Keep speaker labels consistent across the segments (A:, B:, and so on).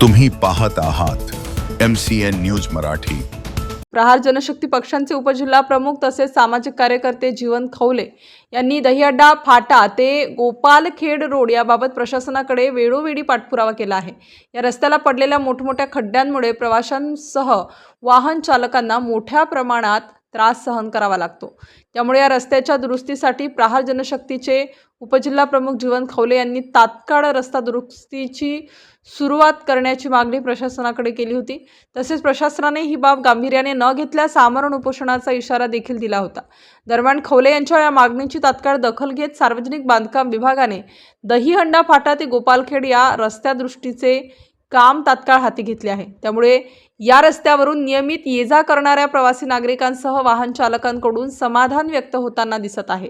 A: तुम्ही पाहत आहात M C N news Marathi.
B: Prahar Janshakti पक्षांचे उपजिल्हा प्रमुख तसेच सामाजिक कार्यकर्ते जीवन खवले यांनी दहीअड्डा फाटा ते गोपालखेड रोड याबाबत प्रशासनाकडे वेळोवेळी पाठपुरावा केला आहे. या रस्त्याला पडलेल्या मोठमोठ्या खड्ड्यांमुळे प्रवाशांसह वाहन चालकांना मोठ्या प्रमाणात त्रास सहन करावा लागतो. त्यामुळे या रस्त्याच्या दुरुस्तीसाठी प्रहार जनशक्तीचे उपजिल्हा प्रमुख जीवन खवले यांनी तात्काळ रस्ता दुरुस्तीची सुरुवात करण्याची मागणी प्रशासनाकडे केली होती. तसेच प्रशासनाने ही बाब गांभीर्याने न घेतल्यास आमरण उपोषणाचा इशारा देखील दिला होता. दरम्यान खवले यांच्या या मागणीची तात्काळ दखल घेत सार्वजनिक बांधकाम विभागाने दहीहंडा फाटा ते गोपालखेड या रस्त्यादृष्टीचे काम तात्काळ हाती घेतले आहे. त्यामुळे या रस्त्यावरून नियमित ये जा करणाऱ्या प्रवासी नागरिकांसह वाहन चालकांकडून समाधान व्यक्त होताना दिसत आहे.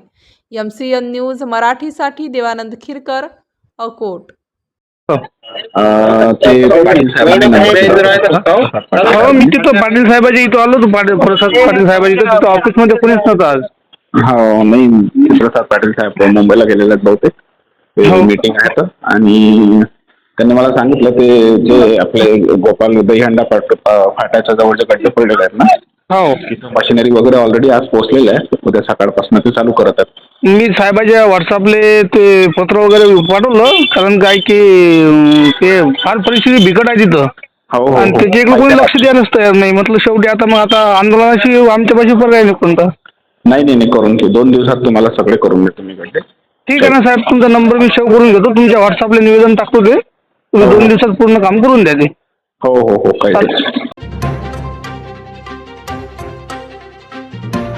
B: एम सी एन न्यूज मराठीसाठी देवानंद खिरकर अकोट.
C: अं, ते पाटील साहेबांनी नंबर
D: हो? मी तिथं पाटील साहेबाच्या इथं आलो होतो पाटील प्रसाद पाटील साहेबाच्या इथं. तिथं ऑफिसमध्ये कोणीच नव्हतं आज.
C: हो नाही प्रसाद पाटील साहेब मुंबईला गेलेले आहेत बहुतेक.
D: हो.
C: ते मीटिंग आहे तर आणि त्यांनी मला सांगितलं ते जे आपले गोपाल दहीहंडा फाट फाट्याच्या जवळचे गड्डे पडलेले आहेत ना?
D: हो
C: तिथं मशिनरी वगैरे ऑलरेडी आज पोहोचलेले आहे उद्या सकाळपासून ते चालू करत आहेत.
D: मी साहेबाच्या व्हॉट्सअपले ते पत्र वगैरे पाठवलं कारण काय की अं, ते फार परिस्थिती बिकट आहे तिथं.
C: हो हो,
D: आणि. त्याच्या इकडे कोणी लक्ष द्यायला तयार नाही म्हटलं शेवटी आता मग आता आंदोलनाशी आमच्यापाशी पर्याय नाही कोणता.
C: नाही नाही नाही करून घे. दोन दिवसात तुम्हाला सगळे करून देतो मी गड्डे
D: ठीक आहे ना साहेब तुमचा नंबर मी सेव्ह करून घेतो. तुमच्या व्हॉट्सअपला निवेदन टाकतो ते. तुम्ही दोन दिवसात पूर्ण काम करून द्या ते.
C: हो हो हो काही.